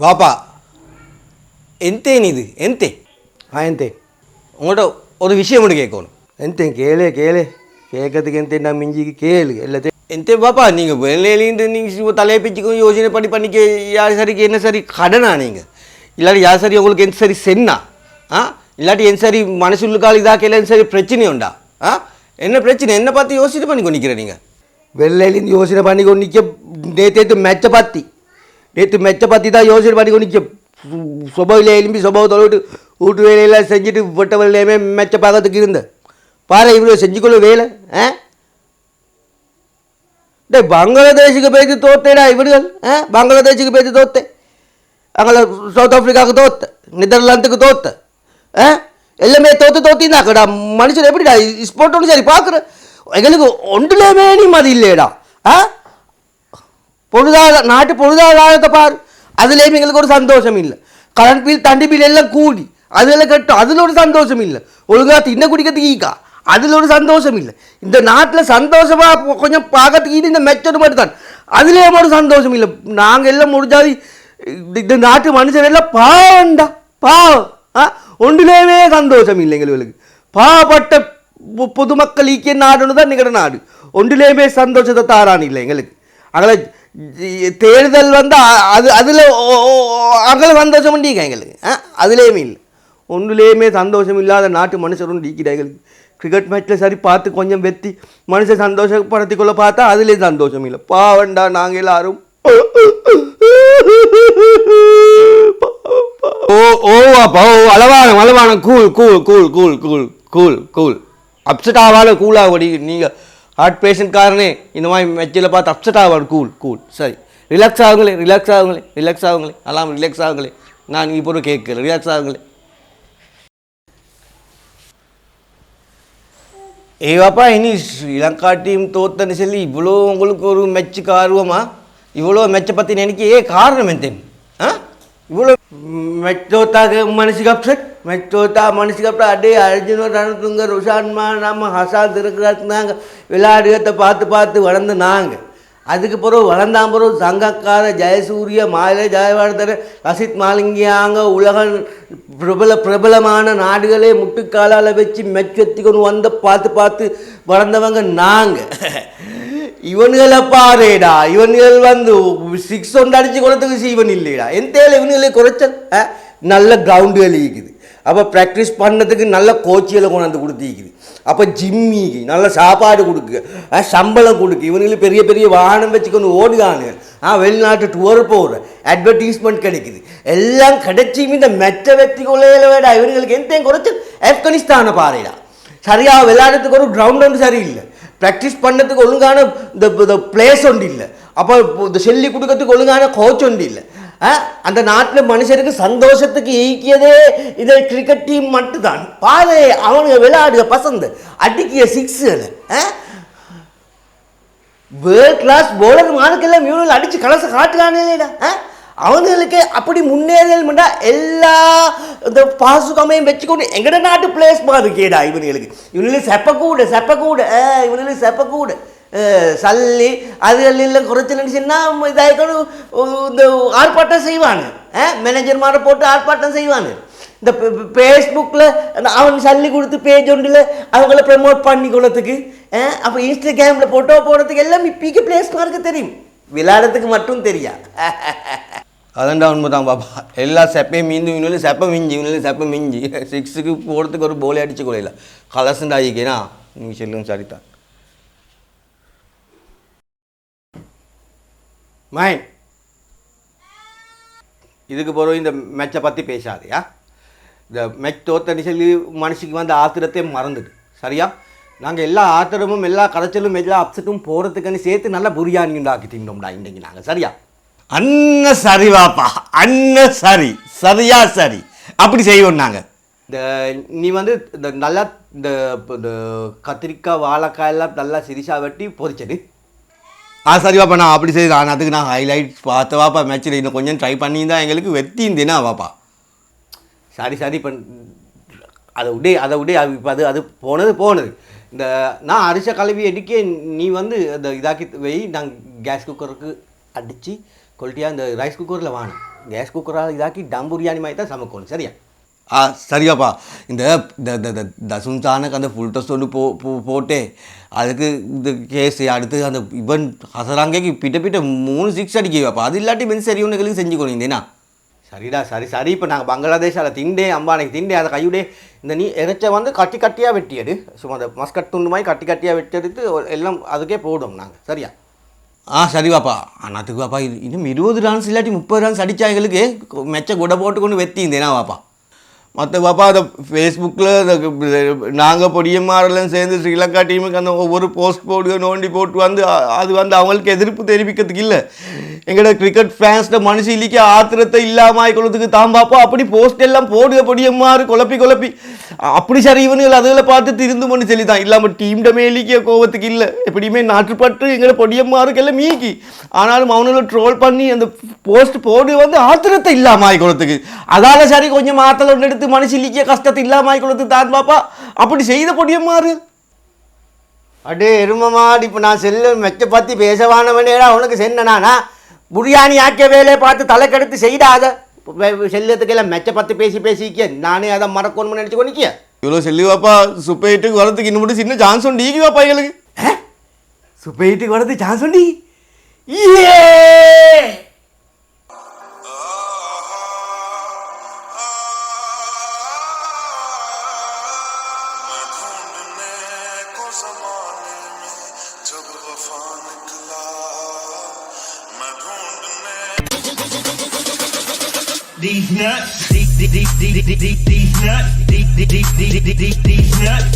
வாப்பா எந்தே நீது எந்தே ஆ எந்தே உங்கள்கிட்ட ஒரு விஷயம் மட்டும் கேட்கணும் எந்தே கேளு கேளு கேட்கறதுக்கு எந்த நான் மிஞ்சி கேளு எல்லாத்தையும் எந்தே பாப்பா நீங்கள் வெளியிலேருந்து நீங்கள் தலையை பிச்சுக்கும் யோசனை பண்ணி பண்ணிக்க யார் சரிக்கு என்ன சரி கடனா நீங்கள் இல்லாட்டி யார் சரி உங்களுக்கு எந்த சரி சென்னா ஆ இல்லாட்டி என் சரி மனசுள்ளுக்கால் இதாக்கல என் சரி பிரச்சனை உண்டா ஆ என்ன பிரச்சனை என்ன பார்த்து யோசனை பண்ணி கொண்டிக்கிறேன் நீங்கள் வெளிலேருந்து யோசனை பண்ணி கொண்டிக்க நேற்று மேட்சை பார்த்தி நேற்று மெச்சை பற்றி தான் யோசனை பண்ணி கொண்டு சுபவிலே எலும்பி சுபவத்தோட விட்டு வீட்டு வேலையெல்லாம் செஞ்சுட்டு வெட்ட மெச்ச பார்க்கறதுக்கு இருந்தேன். பாரு இவ்வளோ செஞ்சுக்கொள்ள வேலை ஆ? டேய் பங்களாதேஷுக்கு பேசி தோத்தேடா இவர்கள் ஆ? பங்களாதேஷுக்கு பேசி தோத்தேன். அங்கே சவுத் ஆஃப்ரிக்காவுக்கு தோத்த நெதர்லாந்துக்கு தோத்த ஆ? எல்லாமே தோத்து தோத்தினாக்கடா. மனுஷன் எப்படிடா? ஸ்போர்ட் ஒன்று சரி பார்க்குற எங்களுக்கு ஒன்றுலேயுமே நிம்மதி இல்லையடா ஆ? பொழுதாதார நாட்டு பொழுதாதாரத்தை பார். அதுலேயும் எங்களுக்கு ஒரு சந்தோஷம் இல்லை. கரண்ட் பில் தண்டி பில் எல்லாம் கூடி அதில் கட்டும். அதில் ஒரு சந்தோஷம் இல்லை. ஒழுங்காக தின்ன குடிக்கிறதுக்கு ஈக்கா. அதில் ஒரு சந்தோஷம் இல்லை. இந்த நாட்டில் சந்தோஷமாக கொஞ்சம் பார்க்கறதுக்கு இந்த மெச்சது மட்டும் தான். அதுலேயும் ஒரு சந்தோஷம் இல்லை. நாங்கள் எல்லாம் முடிஞ்சாது இந்த- நாட்டு மனுஷன் எல்லாம் பாவண்டா பாவம். ஆ? ஒன்றிலேயுமே சந்தோஷம் இல்லை எங்களுக்கு. பாவப்பட்ட பொதுமக்கள் ஈக்கிய நாடுன்னு தான் நிகழ நாடு. ஒன்றிலேயுமே சந்தோஷத்தை தாரான் இல்லை எங்களுக்கு. அதில் தேர்தல் வந்து அது அதில் அங்கே சந்தோஷம் பண்ணீங்க எங்களுக்கு? அதுலேயுமே இல்லை. ஒன்றுலேயுமே சந்தோஷம் இல்லாத நாட்டு மனுஷரும் ஒன்று எங்களுக்கு கிரிக்கெட் மேட்ச்சில் சரி பார்த்து கொஞ்சம் வெத்தி மனுஷன் சந்தோஷப்படுத்திக்கொள்ள பார்த்தா அதுலேயும் சந்தோஷம் இல்லை. பாவண்டா நாங்கள் எல்லாரும். ஓ ஓ அப்பா ஓ அளவான அளவான cool cool cool cool cool cool cool upset ஆகாத கூலாக நீங்கள் ஹார்ட் பேஷண்ட்காரனே இந்த மாதிரி மெச்சில் பார்த்து அப்செட் ஆகாது கூல் கூல் சரி ரிலாக்ஸ் ஆகுங்களே ரிலாக்ஸ் ஆகுங்களே ரிலாக்ஸ் ஆகுங்களே எல்லாம் ரிலாக்ஸ் ஆகுங்களே நான் இப்போ ஒரு கேட்குறேன் ரிலாக்ஸ் ஆகுங்களே ஏவாப்பா இனி ஸ்ரீலங்கா டீம் தோத்தன்னு சொல்லி இவ்வளோ உங்களுக்கு ஒரு மெச்சுக்கு ஆர்வமா இவ்வளோ மெச்சை பற்றி நினைக்க ஏ காரணம் எந்தேன் ஆ இவ்வளோ மெச்சோத்தாக்கு மனசு அப்செட் மெச்சோத்தா மனசுக்கு அப்புறம் அடே அர்ஜுனோ ரணத்துங்க ருஷான்மா நம்ம ஹசாத் இருக்கிறாங்க விளையாடுகத்தை பார்த்து பார்த்து வளர்ந்து நாங்கள் அதுக்கு பிறகு வளர்ந்தான் பிறகு சங்கக்கார ஜெயசூரிய மாலை ஜெயவர்தன லசித் மாலிங்கியாங்க உலக பிரபல பிரபலமான நாடுகளே முட்டுக்காலால் வச்சு மெச்சத்திக்கொண்டு வந்த பார்த்து பார்த்து வளர்ந்தவங்க நாங்கள் இவன்களை பாருடா இவனுகள் வந்து சிக்ஸ் ஒன்று அடிச்சு கொடுத்ததுக்கு சீவன் இல்லைடா தேவை இவனுகளை குறைச்சல் ஆ? நல்ல கிரவுண்டுகள் இருக்குது அப்போ ப்ராக்டிஸ் பண்ணதுக்கு நல்ல கோச்சிகளை கொண்டாந்து கொடுத்திருக்குது அப்போ ஜிம்மிக்கு நல்ல சாப்பாடு கொடுக்கு சம்பளம் கொடுக்கு இவனுங்களுக்கு பெரிய பெரிய வாகனம் வச்சுக்கொண்டு ஓடுகானு ஆ வெளிநாட்டு டூர் போகிற அட்வர்டைஸ்மெண்ட் கிடைக்குது எல்லாம் கிடைச்சியும் இந்த மெச்ச வெற்றி கொள்ளையில வேடா இவனுங்களுக்கு எந்த குறைச்சல் ஆப்கானிஸ்தானை பாருடா சரியாக விளையாடுறதுக்கு ஒரு கிரவுண்ட் ஒன்று சரியில்லை ப்ராக்டிஸ் பண்ணதுக்கு ஒழுங்கான இந்த இந்த பிளேஸ் ஒன்று இல்லை. அப்போ இந்த சொல்லி கொடுக்கறதுக்கு ஒழுங்கான கோச் ஒன்று இல்லை. ஆ, அந்த நாட்டில் மனுஷருக்கு சந்தோஷத்துக்கு ஈக்கியதே இந்த கிரிக்கெட் டீம் மட்டும்தான். பாரு அவனுங்க விளையாடுக பசந்து அடிக்கிய சிக்ஸுகள் வேர்ல்ட் கிளாஸ் போலர் மானுக்கெல்லாம் இவனுங்களை அடித்து கலச ஆ? அவங்களுக்கு அப்படி முன்னேறல்மெண்டா எல்லா இந்த பாசுகமையும் வச்சுக்கொண்டு எங்கட நாட்டு பிளேஸ் இருக்கேடா இவனுங்களுக்கு இவனுங்களுக்கு செப்ப செப்பக்கூடு இவனுங்களுக்கு செப்பக்கூடு. ஆ, சல்லி அது எல்லாம் குறைச்சி நினச்சுன்னா இதாயிக்கணும் இந்த ஆர்ப்பாட்டம் செய்வானு? மேனேஜர்மாரை போட்டு ஆர்ப்பாட்டம் செய்வானு? இந்த ஃபேஸ்புக்கில் அவன் சல்லி கொடுத்து பேஜ் ஒன்றில் அவங்கள ப்ரமோட் பண்ணி கொள்ளத்துக்கு அப்போ இன்ஸ்டாகிராமில் ஃபோட்டோ போடுறதுக்கு எல்லாம் இப்போக்கு பிளேஸ் மார்க்கு தெரியும். விளையாடுறதுக்கு மட்டும் தெரியா? அதான்டா உண்மைதான் பாப்பா எல்லா செப்பையும் மீந்து இவனும் செப்ப மிஞ்சி இவனும் செப்ப மிஞ்சி சிக்ஸுக்கு போகிறதுக்கு ஒரு போலே அடிச்சு கொள்ளையில கலசண்டா ஆகிக்கேனா நீங்கள் சொல்லுங்க சரிதான் மைன் இதுக்கு பிறகு இந்த மெச்சை பற்றி பேசாதையா இந்த மெச் தோத்தடி சொல்லி மனுஷிக்கு வந்து ஆத்திரத்தை மறந்துடு சரியா நாங்கள் எல்லா ஆத்திரமும் எல்லா கரைச்சலும் எல்லா அப்செட்டும் போகிறதுக்குன்னு சேர்த்து நல்லா புரியாணி உண்டாக்கி தின்னோம்டா இன்றைக்கு நாங்கள் சரியா அண்ண சரி வாப்பா அண்ண சரி சரியா சரி. அப்படி செய்வோம் நாங்கள் இந்த நீ வந்து இந்த நல்லா இந்த இந்த கத்திரிக்காய் வாழைக்காய் எல்லாம் நல்லா சிரிசா வெட்டி பொரிச்சது. ஆ சரி வாப்பா நான் அப்படி சரி நான் அதுக்கு நான் ஹைலைட்ஸ் பார்த்து வாப்பா மேட்ச்சில் இன்னும் கொஞ்சம் ட்ரை பண்ணி தான் எங்களுக்கு வெத்தி இருந்தேனா வாப்பா. சரி சரி இப்போ அதை விடே அதை விடே அது இப்போ அது அது போனது போனது. இந்த நான் அரிச கழுவி அடிக்க நீ வந்து அந்த இதாக்கி வை நான் கேஸ் குக்கருக்கு அடித்து குவாலிட்டியாக இந்த ரைஸ் குக்கரில் வாணும். கேஸ் குக்கரால் இதாக்கி டம் பிரியாணி மாதிரி தான் சமைக்கணும். சரியா? ஆ சரியாப்பா. இந்த இந்த தசுன்சானுக்கு அந்த ஃபுல் டெஸ்ட் ஒன்று போ போ- போட்டே அதுக்கு இந்த கேஸ் அடுத்து அந்த இவன் ஹசராங்கேக்கு பிட்ட பிட்ட மூணு சிக்ஸ் அடிக்கவாப்பா அது இல்லாட்டி மென் சரி ஒன்றுகளுக்கு செஞ்சு கொடுங்கண்ணா சரிடா சரி சரி. இப்போ நாங்கள் பங்களாதேஷ் அதை திண்டே அம்பானைக்கு திண்டே அதை கையுடே இந்த நீ இறைச்ச வந்து கட்டி கட்டியாக வெட்டியது சும்மா அந்த மஸ்கட் துண்டு மாதிரி கட்டி கட்டியாக வெட்டியெடுத்து எல்லாம் அதுக்கே போடும் நாங்கள் சரியா? ஆ சரி பாப்பா. அண்ணாத்துக்கு பாப்பா இது- இன்னும் இருபது ரன்ஸ் இல்லாட்டி முப்பது ரன்ஸ் அடித்தா எங்களுக்கு மெச்ச குடை போட்டு கொண்டு வெத்திந்தேனா பாப்பா. மற்ற பாப்பா அதை ஃபேஸ்புக்கில் நாங்கள் பொடியம்மாரெல்லாம் சேர்ந்து ஸ்ரீலங்கா டீமுக்கு அந்த ஒவ்வொரு போஸ்ட் போட்டு நோண்டி போட்டு வந்து அது வந்து அவங்களுக்கு எதிர்ப்பு தெரிவிக்கிறதுக்கு இல்லை. எங்களோட கிரிக்கெட் ஃபேன்ஸ்ட மனுஷ இல்லைக்கு ஆத்திரத்தை இல்லாமல் ஆயிக்கொள்ளதுக்கு தான் பார்ப்போம் அப்படி போஸ்ட் எல்லாம் போடுக பொடியம்மாறு குழப்பி குழப்பி. அப்படி சரி இவனுகள் அதில் பார்த்து திருந்து பண்ணி சொல்லி தான் இல்லாமல் டீம்ட மேலிக்க கோவத்துக்கு இல்லை. எப்படியுமே நாட்டுப்பட்டு எங்களை பொடியம்மாருக்கெல்லாம் மீக்கி. ஆனாலும் அவனுங்களை ட்ரோல் பண்ணி அந்த போஸ்ட் போடு வந்து ஆத்திரத்தை இல்லாமல் ஆயிக்கொள்ளத்துக்கு அதால் சரி கொஞ்சம் ஆத்தல ஒன்று எடுத்து மனுஷ இல்லிக்க கஷ்டத்தை இல்லாமல் ஆயிக்கொள்ளத்துக்கு தான் பாப்பா. அப்படி செய்த பொடியம்மாறு அடே எருமமாடி இப்போ நான் செல்ல மெச்ச பற்றி பேசவானவனேடா உனக்கு சென்னனானா பிரியாணி ஆக்கிய வேலையை பார்த்து தலைக்கெடுத்து செய்டாத செல்லத்துக்கெல்லாம் மெச்ச பற்றி பேசி பேசிக்க நானே அதை மறக்கணும்னு நினச்சி கொண்டிக்க இவ்வளோ செல்லி பாப்பா சுப்பைட்டுக்கு வரதுக்கு இன்னும் மட்டும் சின்ன சான்ஸ் உண்டு. ஈகி பாப்பா எங்களுக்கு. சுப்பைட்டுக்கு வரது சான்ஸ் உண்டி? ஏ! जमाने में जब वफा निकला मैं ढूंढने These nuts, these, these, these, these, these, these nuts, these, these, these, these, these, these nuts,